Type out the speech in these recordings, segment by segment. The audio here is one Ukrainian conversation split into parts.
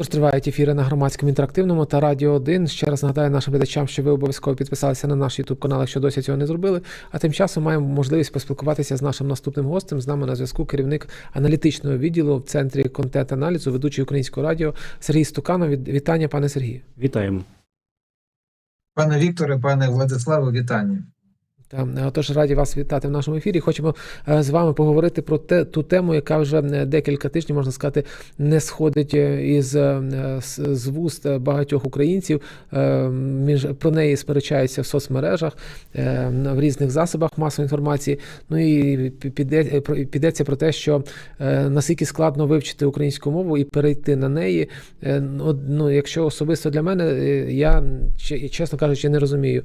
Тож тривають ефіри на громадському інтерактивному та радіо 1. Ще раз нагадаю нашим глядачам, що ви обов'язково підписалися на наш YouTube канал, якщо досі цього не зробили. А тим часом маємо можливість поспілкуватися з нашим наступним гостем. З нами на зв'язку керівник аналітичного відділу в центрі контент-аналізу, ведучий українського радіо Сергій Стуканов. Від- Вітання, пане Сергію. Вітаємо. Пане Вікторе, пане Владиславе, вітання. Е, Тож раді вас вітати в нашому ефірі. Хочемо е, з вами поговорити про те, ту тему, яка вже е, декілька тижнів, можна сказати, не сходить із з, вуст багатьох українців. Між про неї сперечаються в соцмережах, в різних засобах масової інформації. Ну і піде, підеться про те, що наскільки складно вивчити українську мову і перейти на неї. Ну, якщо особисто для мене, я чесно кажучи, не розумію.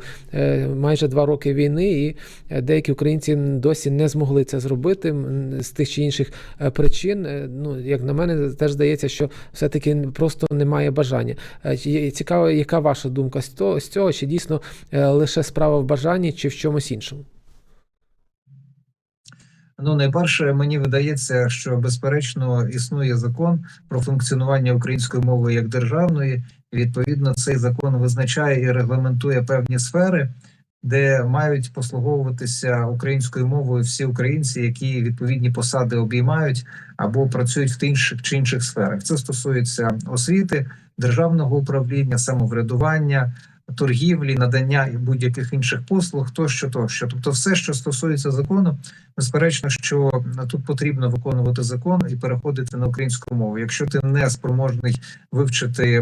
Майже два роки війни, і е, деякі українці досі не змогли це зробити з тих чи інших е, причин. Е, Ну, як на мене, теж здається, що все-таки просто немає бажання. Цікаво, яка ваша думка з цього? Чи дійсно лише справа в бажанні, чи в чомусь іншому? Ну, найперше, мені видається, що безперечно існує закон про функціонування української мови як державної. Відповідно, цей закон визначає і регламентує певні сфери, де мають послуговуватися українською мовою всі українці, які відповідні посади обіймають або працюють в інших чи інших сферах. Це стосується освіти, державного управління, самоврядування. Торгівлі, надання будь-яких інших послуг, тощо, тощо. Тобто, все, що стосується закону, безперечно, що тут потрібно виконувати закон і переходити на українську мову. Якщо ти не спроможний вивчити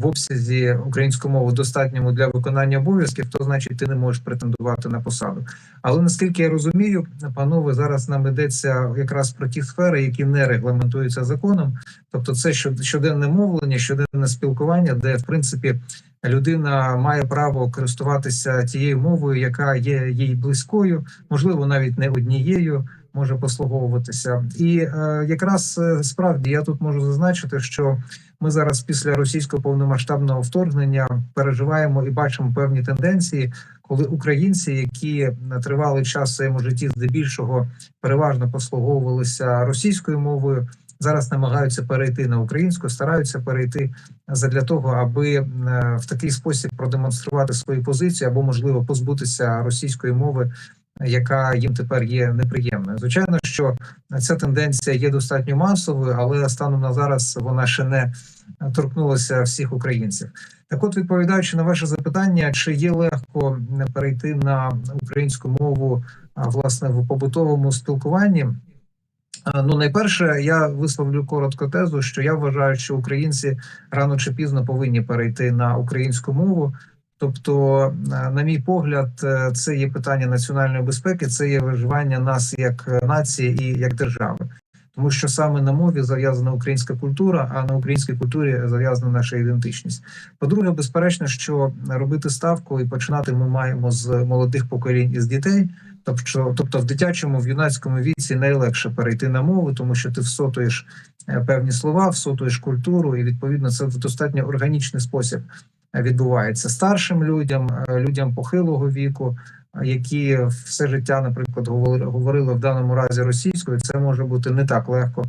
в обсязі українську мову достатньому для виконання обов'язків, то значить ти не можеш претендувати на посаду. Але наскільки я розумію, панове, зараз нам йдеться якраз про ті сфери, які не регламентуються законом, тобто це щоденне мовлення, щоденне спілкування, де в принципі людина має право користуватися тією мовою, яка є їй близькою, можливо, навіть не однією. Може послуговуватися, і е, якраз е, справді я тут можу зазначити, що ми зараз після російського повномасштабного вторгнення переживаємо і бачимо певні тенденції, коли українці, які тривалий час в своєму житті здебільшого переважно послуговувалися російською мовою, зараз намагаються перейти на українську, стараються перейти задля того, аби е, в такий спосіб продемонструвати свою позицію або можливо позбутися російської мови. Яка їм тепер є неприємною, звичайно, що ця тенденція є достатньо масовою, але станом на зараз вона ще не торкнулася всіх українців. Так, от відповідаючи на ваше запитання, чи є легко перейти на українську мову власне в побутовому спілкуванні? А, Ну, найперше, я висловлю коротко тезу, що я вважаю, що українці рано чи пізно повинні перейти на українську мову. Тобто, е, на мій погляд, е, це є питання національної безпеки, це є виживання нас як е, нації і як держави, тому що саме на мові зав'язана українська культура, а на українській культурі зав'язана наша ідентичність. По-друге, безперечно, що робити ставку і починати ми маємо з молодих поколінь і з дітей. Тобто, тобто в дитячому, в юнацькому віці найлегше перейти на мову, тому що ти всотуєш е, певні слова, всотуєш культуру, і відповідно це в достатньо органічний спосіб е, відбувається старшим людям, е, людям похилого віку, які все життя, наприклад, говори- говорили в даному разі російською. Це може бути не так легко.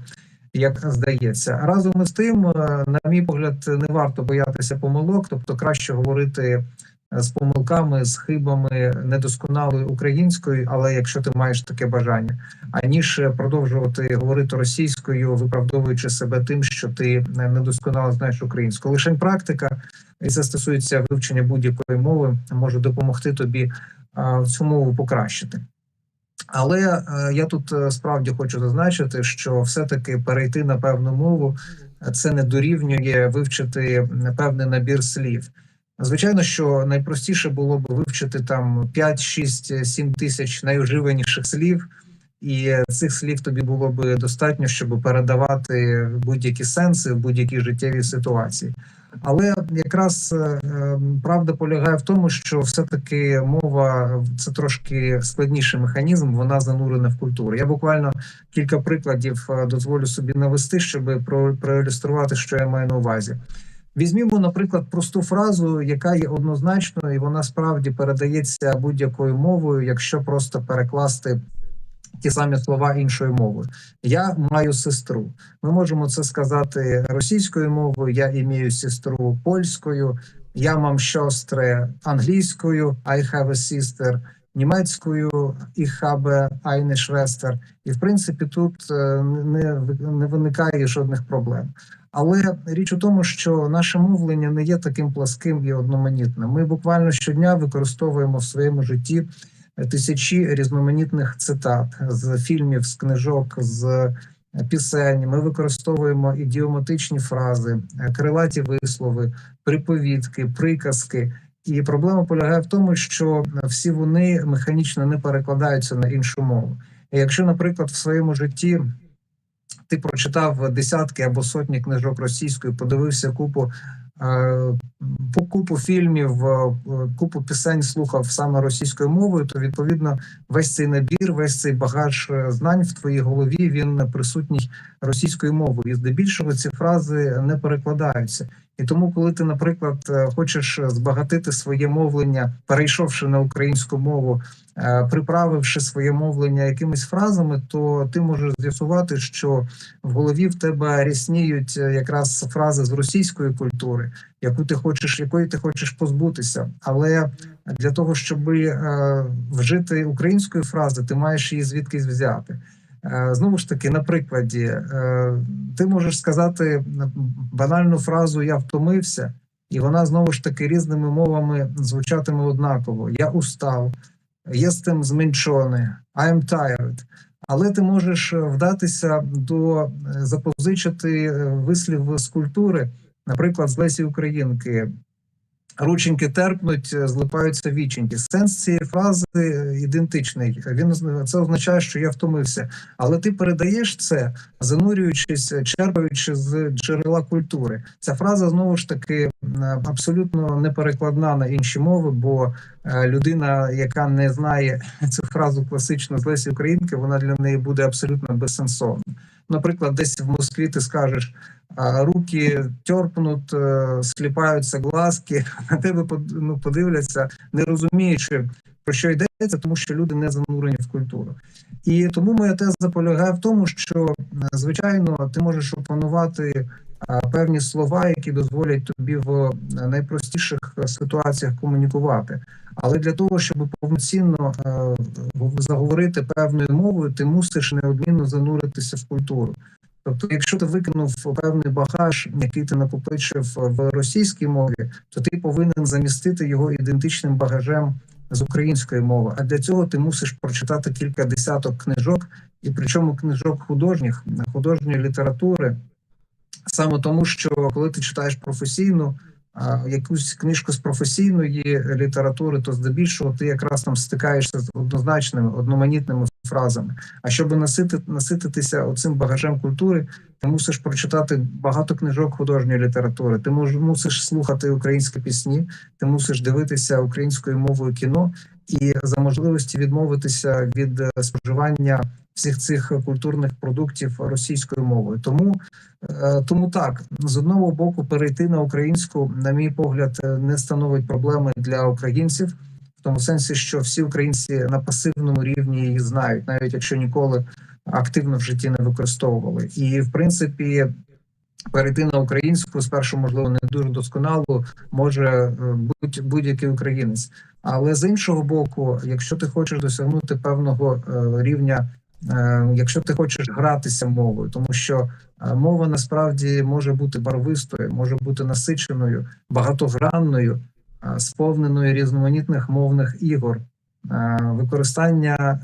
Як здається, разом із тим, е, на мій погляд, не варто боятися помилок, тобто краще говорити е, з помилками, з хибами недосконалою українською, але якщо ти маєш таке бажання, аніж продовжувати говорити російською, виправдовуючи себе тим, що ти е, недосконало знаєш українську. Лише практика, і це стосується вивчення будь-якої мови, може допомогти тобі цю мову покращити. Але е, я тут е, справді хочу зазначити, що все-таки перейти на певну мову е, це не дорівнює вивчити певний набір слів. Звичайно, що найпростіше було б вивчити там 5, 6, 7 тисяч найуживаніших слів, і цих слів тобі було б достатньо, щоб передавати будь-які сенси в будь-якій життєвій ситуації. Але якраз е, е, правда полягає в тому, що все-таки мова це трошки складніший механізм, вона занурена в культуру. Я буквально кілька прикладів е, дозволю собі навести, щоб про- проілюструвати, що я маю на увазі. Візьмімо, наприклад, просту фразу, яка є однозначною, і вона справді передається будь-якою мовою, якщо просто перекласти ті самі слова іншою мовою. Я маю сестру. Ми можемо це сказати російською мовою. Я імію сестру польською. Я мам сестри англійською. I have a sister, німецькою ich habe eine Schwester. І в принципі тут е, не, не виникає жодних проблем. Але річ у тому, що наше мовлення не є таким пласким і одноманітним. Ми буквально щодня використовуємо в своєму житті тисячі різноманітних цитат з фільмів, з книжок, з пісень. Ми використовуємо ідіоматичні фрази, крилаті вислови, приповідки, приказки. І проблема полягає в тому, що всі вони механічно не перекладаються на іншу мову. І Якщо, наприклад, в своєму житті ти прочитав десятки або сотні книжок російською, подивився купу купу фільмів, е, купу пісень слухав саме російською мовою, то відповідно весь цей набір, весь цей багаж е, знань в твоїй голові він присутній російською мовою. І здебільшого ці фрази не перекладаються. І тому, коли ти, наприклад, е, хочеш збагатити своє мовлення, перейшовши на українську мову, е, приправивши своє мовлення якимись фразами, то ти можеш з'ясувати, що в голові в тебе рісніють якраз фрази з російської культури, яку ти хочеш, якої ти хочеш позбутися. Але для того, щоб вжити української фрази, ти маєш її звідкись взяти. Е, знову ж таки, на прикладі, е, ти можеш сказати банальну фразу Я втомився, і вона знову ж таки різними мовами звучатиме однаково. Я устав, я єстем зменшоний, I'm tired. Але ти можеш вдатися до е, запозичити вислів з культури, наприклад, з Лесі Українки. Рученьки терпнуть, е, злипаються віченьки. Сенс цієї фрази ідентичний. Він це означає, що я втомився. Але ти передаєш це, занурюючись, черпаючи з джерела культури. Ця фраза знову ж таки абсолютно не перекладна на інші мови, бо е, людина, яка не знає цю фразу класично з Лесі Українки, вона для неї буде абсолютно безсенсовна. Наприклад, десь в Москві ти скажеш руки терпнуть, е, сліпаються глазки, на тебе ну, подивляться, не розуміючи, про що йдеться, тому що люди не занурені в культуру. І тому моя теза полягає в тому, що звичайно ти можеш опанувати певні слова, які дозволять тобі в найпростіших ситуаціях комунікувати. Але для того, щоб повноцінно заговорити певною мовою, ти мусиш неодмінно зануритися в культуру. Тобто, якщо ти викинув певний багаж, який ти накопичив в російській мові, то ти повинен замістити його ідентичним багажем з української мови. А для цього ти мусиш прочитати кілька десяток книжок, і причому книжок художніх художньої літератури, саме тому, що коли ти читаєш професійну якусь книжку з професійної літератури, то здебільшого ти якраз там стикаєшся з однозначними одноманітними фразами. А щоб насити, насититися оцим багажем культури, ти мусиш прочитати багато книжок художньої літератури. Ти мусиш слухати українські пісні, ти мусиш дивитися українською мовою кіно і за можливості відмовитися від е, споживання всіх цих культурних продуктів російською мовою. Тому е, тому так з одного боку перейти на українську, на мій погляд, е, не становить проблеми для українців. В тому сенсі, що всі українці на пасивному рівні її знають, навіть якщо ніколи активно в житті не використовували, і в принципі перейти на українську спершу, можливо, не дуже досконало може е, будь будь-який українець. Але з іншого боку, якщо ти хочеш досягнути певного рівня Е, якщо ти хочеш гратися мовою, тому що е, мова насправді може бути барвистою, може бути насиченою, багатогранною, е, сповненою різноманітних мовних ігор, використання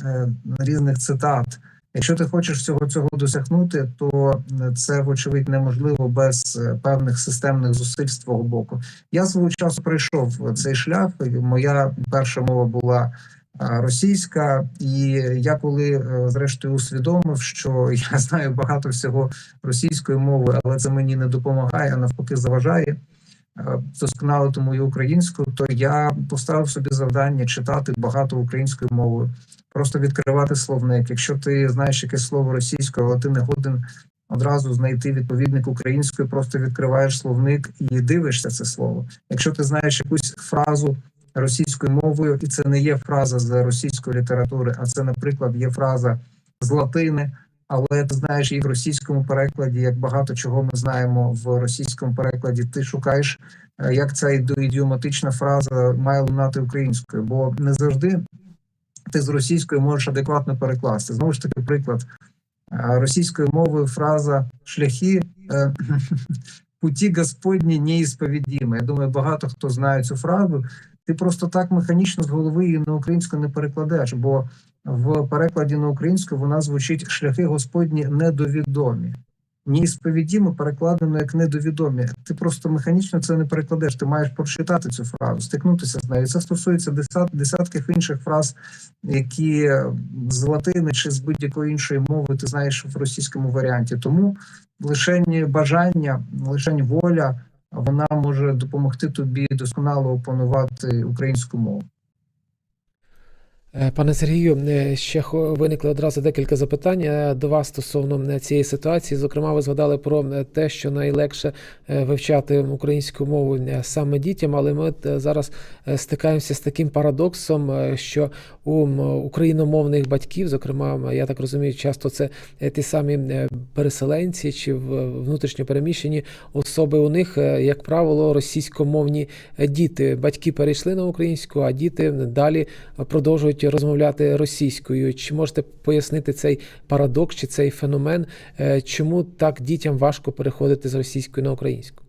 різних цитат. Якщо ти хочеш всього цього досягнути, то це вочевидь неможливо без певних системних зусиль з твого боку. Я свого часу пройшов цей шлях. Моя перша мова була російська, і я коли е, зрештою усвідомив, що я знаю багато всього російської мови, але це мені не допомагає, а навпаки, заважає е, досконалити мою українську, то я поставив собі завдання читати багато українською мовою, просто відкривати словник. Якщо ти знаєш якесь слово російською, але ти не годен. Одразу знайти відповідник української, просто відкриваєш словник і дивишся це слово. Якщо ти знаєш якусь фразу російською мовою, і це не є фраза з російської літератури, а це, наприклад, є фраза з латини. Але ти знаєш, і в російському перекладі, як багато чого ми знаємо в російському перекладі, ти шукаєш, е, як ця ідіоматична фраза має лунати українською, бо не завжди ти з російської можеш адекватно перекласти. Знову ж таки, приклад російською мовою фраза шляхи е, путі Господні неісповідімі. Я думаю, багато хто знає цю фразу. Ти просто так механічно з голови її на українську не перекладеш, бо в перекладі на українську вона звучить шляхи Господні недовідомі. Неісповідімо перекладено як недовідомі. Ти просто механічно це не перекладеш. Ти маєш прочитати цю фразу, стикнутися з нею. Це стосується десят, десятків інших фраз, які з латини чи з будь-якої іншої мови ти знаєш в російському варіанті. Тому лише бажання, лише воля, вона може допомогти тобі досконало опанувати українську мову. Е, Пане Сергію, е, ще виникли одразу декілька запитань е, до вас стосовно цієї ситуації. Зокрема, ви згадали про те, що найлегше вивчати українську мову саме дітям, але ми зараз стикаємося з таким парадоксом, що у україномовних батьків, зокрема, я так розумію, часто це ті самі переселенці чи внутрішньо переміщені особи. У них, як правило, російськомовні діти. Батьки перейшли на українську, а діти далі продовжують розмовляти російською. Чи можете пояснити цей парадокс чи цей феномен, е, чому так дітям важко переходити з російської на українську?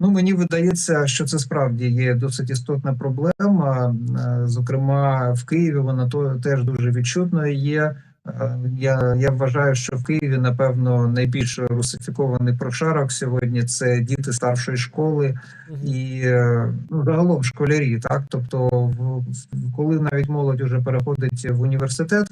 Ну, мені видається, що це справді є досить істотна проблема. Е, Зокрема, в Києві вона теж дуже відчутною є. Я, я вважаю, що в Києві, напевно, найбільш русифікований прошарок сьогодні це діти старшої школи і е, ну, загалом школярі. Так, тобто, в, в- коли навіть молодь вже переходить в університет,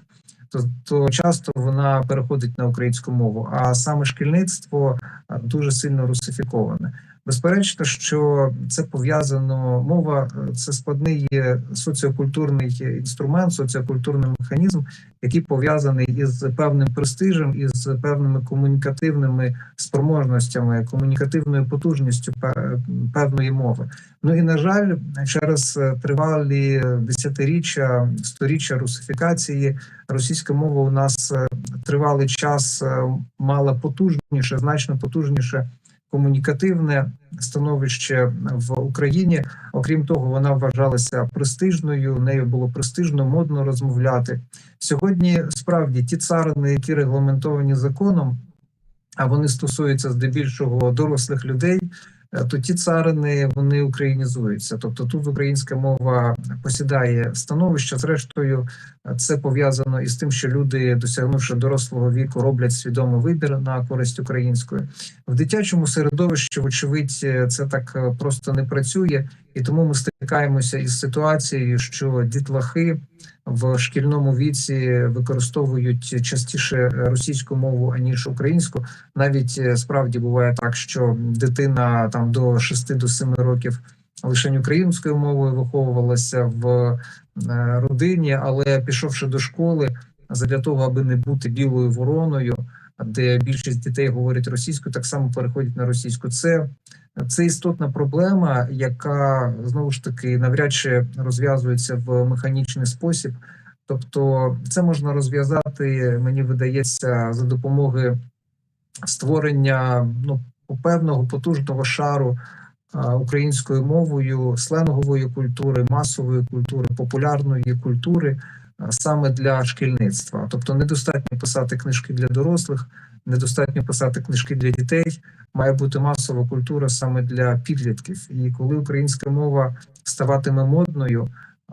то, то часто вона переходить на українську мову, а саме шкільництво е, дуже сильно русифіковане. Безперечно, що це пов'язано мова, е, це складний соціокультурний інструмент, соціокультурний механізм, який пов'язаний із певним престижем, із певними комунікативними спроможностями, комунікативною потужністю певної мови. Ну і на жаль, через е, тривалі десятиріччя, сторіччя русифікації, російська мова у нас е, тривалий час мала потужніше, значно потужніше комунікативне становище в Україні. Окрім того, вона вважалася престижною. Нею було престижно, модно розмовляти. Сьогодні справді ті царини, які регламентовані законом, а вони стосуються здебільшого дорослих людей. Е, То ті царини вони українізуються, тобто тут українська мова посідає становище. Зрештою, це пов'язано із тим, що люди, досягнувши дорослого віку, роблять свідомий вибір на користь української в дитячому середовищі. Вочевидь, е, це так е, просто не працює, і тому ми стикаємося із ситуацією, що дітлахи в шкільному віці використовують частіше російську мову аніж українську. Навіть е, справді буває так, що дитина там до 6 до 7 років лише українською мовою виховувалася в е, родині, але пішовши до школи, задля того, аби не бути білою вороною, де більшість дітей говорять російською, так само переходять на російську. Це це істотна проблема, яка знову ж таки навряд чи розв'язується в механічний спосіб. Тобто, це можна розв'язати, мені видається, за допомогою створення ну певного потужного шару українською мовою, сленгової культури, масової культури, популярної культури саме для шкільництва. Тобто, недостатньо писати книжки для дорослих, недостатньо писати книжки для дітей. Має бути масова культура саме для підлітків. І коли українська мова ставатиме модною,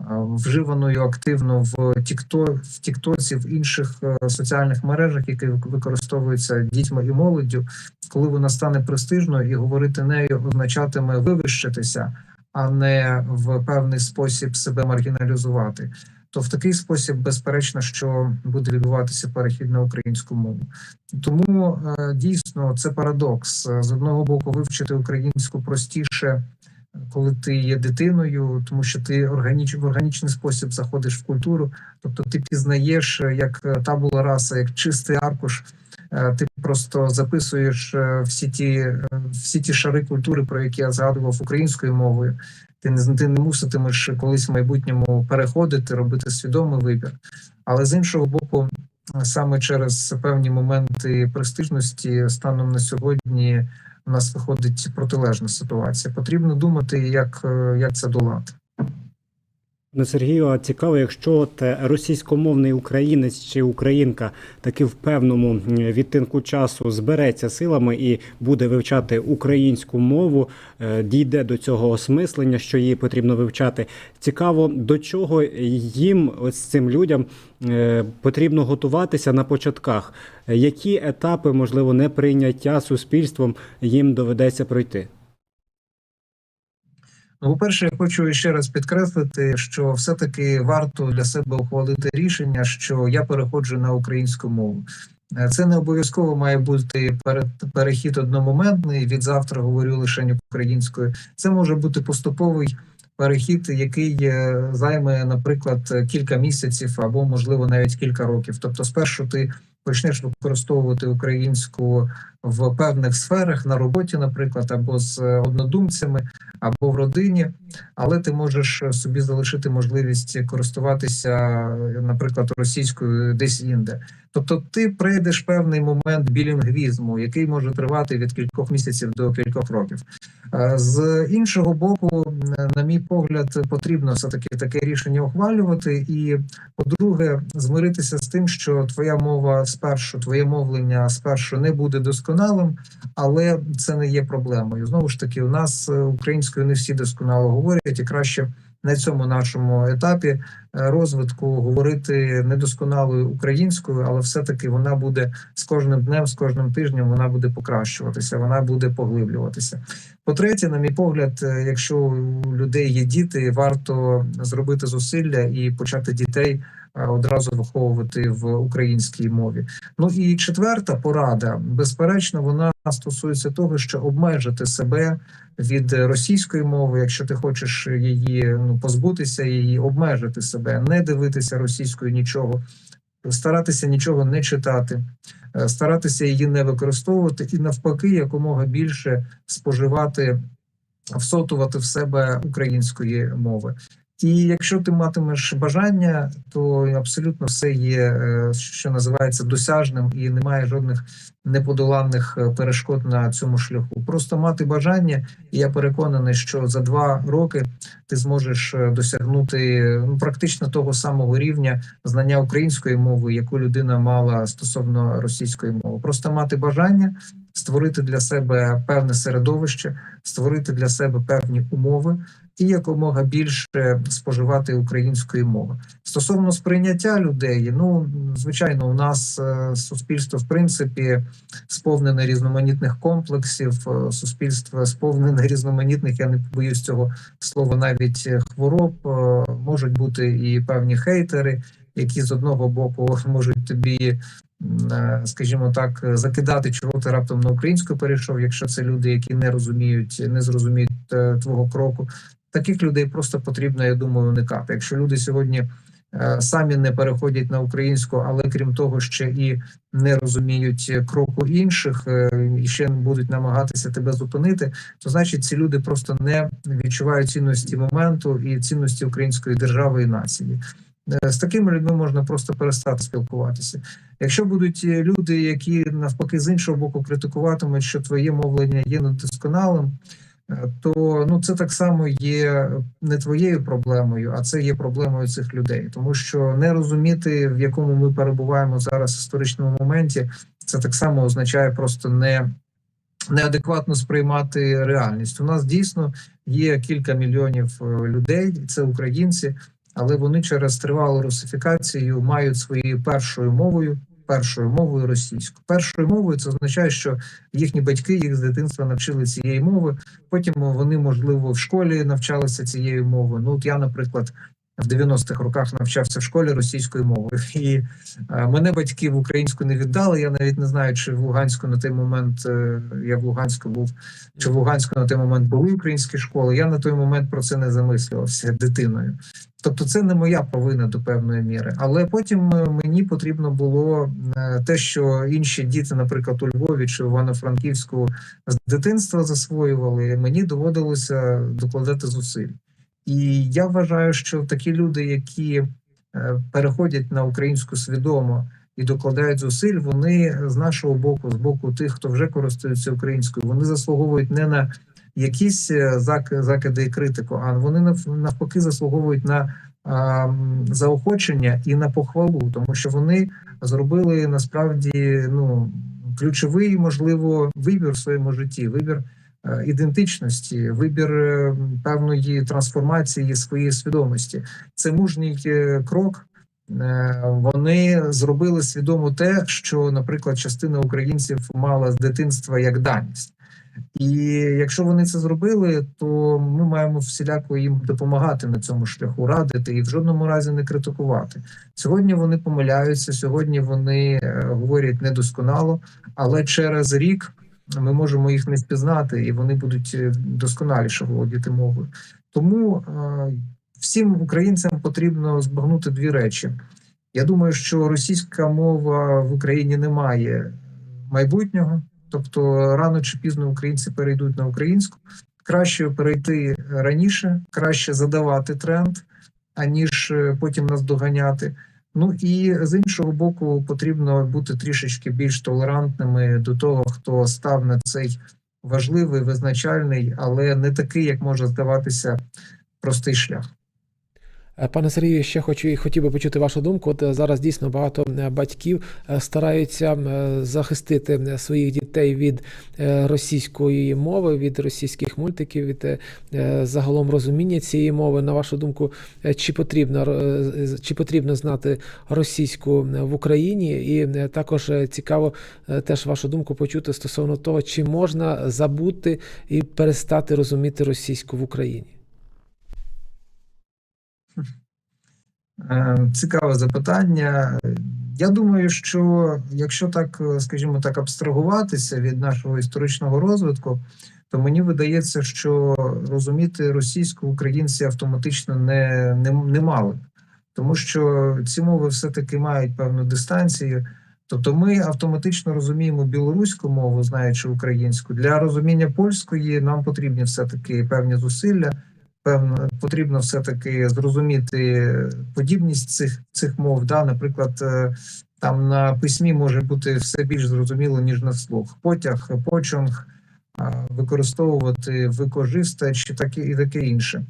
вживаною активно в тікто в тіктоці, в інших е, соціальних мережах, які використовуються дітьми і молоддю, коли вона стане престижною і говорити нею означатиме вивищитися, а не в певний спосіб себе маргіналізувати. То в такий спосіб, безперечно, що буде відбуватися перехід на українську мову. Тому е, дійсно це парадокс з одного боку вивчити українську простіше, коли ти є дитиною, тому що ти органіч, в органічний спосіб заходиш в культуру, тобто ти пізнаєш е, як табула раса, як чистий аркуш. Е, Ти просто записуєш е, всі ті, е, всі ті шари культури, про які я згадував українською мовою. Ти не ти не муситимеш колись в майбутньому переходити, робити свідомий вибір. Але з іншого боку, саме через певні моменти престижності, станом на сьогодні у нас виходить протилежна ситуація. Потрібно думати, як, е, як це долати. Пане Сергію, а цікаво, якщо от е, російськомовний українець чи українка таки в певному відтинку часу збереться силами і буде вивчати українську мову, е, дійде до цього осмислення, що її потрібно вивчати. Цікаво, до чого їм, ось цим людям, е, потрібно готуватися на початках. Які етапи, можливо, неприйняття суспільством їм доведеться пройти? Ну, по-перше, я хочу ще раз підкреслити, що все-таки варто для себе ухвалити рішення, що я переходжу на українську мову. Е, Це не обов'язково має бути пере- перехід одномоментний. Від завтра говорю лише українською. Це може бути поступовий перехід, який е, займе, наприклад, кілька місяців або, можливо, навіть кілька років. Тобто, спершу ти почнеш використовувати українську в певних сферах на роботі, наприклад, або з однодумцями, або в родині, але ти можеш собі залишити можливість користуватися, наприклад, російською десь інде. Тобто, ти прийдеш певний момент білінгвізму, який може тривати від кількох місяців до кількох років. Е, З іншого боку, на мій погляд, потрібно все таки таке рішення ухвалювати. І, по-друге, змиритися з тим, що твоя мова спершу, твоє мовлення спершу не буде досконалим, але це не є проблемою. Знову ж таки, у нас е, українською не всі досконало говорять, і краще на цьому нашому етапі е, розвитку говорити недосконалою українською, але все-таки вона буде з кожним днем, з кожним тижнем вона буде покращуватися, вона буде поглиблюватися. По-третє, на мій погляд, е, якщо у людей є діти, варто зробити зусилля і почати дітей одразу виховувати в українській мові. Ну і четверта порада, безперечно, вона стосується того, що обмежити себе від російської мови, якщо ти хочеш її ну позбутися, її обмежити себе, не дивитися російською нічого, старатися нічого не читати, е, старатися її не використовувати, і навпаки, якомога більше споживати, всотувати в себе української мови. І якщо ти матимеш бажання, то абсолютно все є, е, що називається досяжним, і немає жодних неподоланних е, перешкод на цьому шляху. Просто мати бажання, і я переконаний, що за два роки ти зможеш е, досягнути ну, практично того самого рівня знання української мови, яку людина мала стосовно російської мови. Просто мати бажання. Створити для себе певне середовище, створити для себе певні умови, і якомога більше споживати української мови стосовно сприйняття людей. Ну звичайно, у нас е, суспільство в принципі сповнене різноманітних комплексів. е, Суспільство сповнене різноманітних. Я не побоюсь цього слова, навіть е, хвороб можуть бути і певні хейтери, які з одного боку можуть тобі. Скажімо так, закидати, чого ти раптом на українську перейшов, якщо це люди, які не розуміють, не зрозуміють твого кроку таких людей просто потрібно, я думаю, уникати. Якщо люди сьогодні е, самі не переходять на українську, але крім того, ще і не розуміють кроку інших, е, і ще будуть намагатися тебе зупинити, то значить ці люди просто не відчувають цінності моменту і цінності української держави і нації. Е, З такими людьми можна просто перестати спілкуватися. Якщо будуть люди, які навпаки з іншого боку критикуватимуть, що твоє мовлення є недосконалим, то ну це так само є не твоєю проблемою, а це є проблемою цих людей, тому що не розуміти, в якому ми перебуваємо зараз в історичному моменті, це так само означає просто не. Неадекватно сприймати реальність. У нас дійсно є кілька мільйонів е, людей, це українці, але вони через тривалу русифікацію мають своєю першою мовою, першою мовою російську. Першою мовою це означає, що їхні батьки їх з дитинства навчили цієї мови. Потім вони, можливо, в школі навчалися цією мовою. Ну, от я, наприклад, в 90-х роках навчався в школі російською мовою, і е, мене батьки в українську не віддали. Я навіть не знаю, чи в Луганську на той момент е, я в Луганську був, чи в Луганську на той момент були українські школи. Я на той момент про це не замислювався дитиною. Тобто, це не моя провина до певної міри. Але потім е, мені потрібно було те, що інші діти, наприклад, у Львові чи Івано-Франківську з дитинства засвоювали. Мені доводилося докладати зусиль. І я вважаю, що такі люди, які е, переходять на українську свідомо і докладають зусиль, вони з нашого боку, з боку тих, хто вже користується українською, вони заслуговують не на якісь е, закиди і критику, а вони навпаки заслуговують на заохочення і на похвалу, тому що вони зробили насправді ну ключовий, можливо, вибір в своєму житті, вибір ідентичності, вибір е, певної трансформації своєї свідомості. Це мужній е, крок. Е, Вони зробили свідомо те, що, наприклад, частина українців мала з дитинства як даність. І якщо вони це зробили, то ми маємо всіляко їм допомагати на цьому шляху, радити і в жодному разі не критикувати. Сьогодні вони помиляються, сьогодні вони е, говорять недосконало, але через рік ми можемо їх не спізнати, і вони будуть е, досконаліше володіти мовою. Тому е, всім українцям потрібно збагнути дві речі. Я думаю, що російська мова в Україні не має майбутнього. Тобто рано чи пізно українці перейдуть на українську. Краще перейти раніше, краще задавати тренд, аніж е, потім нас доганяти. Ну і з іншого боку, потрібно бути трішечки більш толерантними до того, хто став на цей важливий, визначальний, але не такий, як може здаватися, простий шлях. Е, Пане Сергію, ще хочу і хотів би почути вашу думку. От е, зараз дійсно багато е, батьків стараються захистити своїх дітей від російської мови, від російських мультиків, від загалом розуміння цієї мови. На вашу думку, чи потрібно чи потрібно знати російську в Україні? І також цікаво теж вашу думку почути стосовно того, чи можна забути і перестати розуміти російську в Україні? Е, Цікаве запитання. Я думаю, що якщо так, е, скажімо так, абстрагуватися від нашого історичного розвитку, то мені видається, що розуміти російську українці автоматично не, не, не мали, тому що ці мови все-таки мають певну дистанцію. Тобто ми автоматично розуміємо білоруську мову, знаючи українську. Для розуміння польської нам потрібні все-таки певні зусилля певно потрібно все-таки зрозуміти подібність цих цих мов. Да? Наприклад, е, там на письмі може бути все більш зрозуміло, ніж на слух. Потяг, почонг, використовувати викожиста чи таке і таке інше.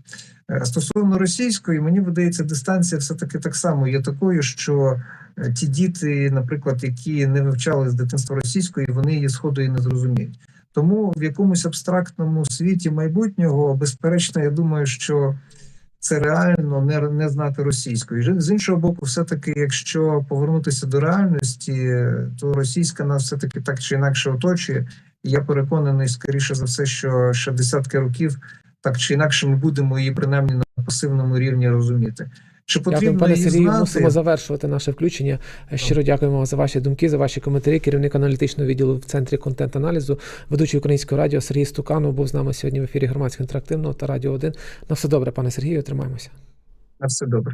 Е, Стосовно російської, мені видається, дистанція все-таки так само є такою, що е, ті діти, наприклад, які не вивчали з дитинства російської, вони її сходу і не зрозуміють. Тому в якомусь абстрактному світі майбутнього, безперечно, я думаю, що це реально не, не знати російської. З іншого боку, все-таки, якщо повернутися до реальності, то російська нас все-таки так чи інакше оточує. Я переконаний, скоріше за все, що ще десятки років так чи інакше ми будемо її принаймні на пасивному рівні розуміти. Чи Дякую, потрібно пане Сергію. знати? Мусимо завершувати наше включення. Щиро дякуємо за ваші думки, за ваші коментарі. Керівник аналітичного відділу в центрі контент-аналізу, ведучий українського радіо Сергій Стуканов був з нами сьогодні в ефірі громадського інтерактивного та радіо 1. На все добре, пане Сергію, тримаємося. На все добре.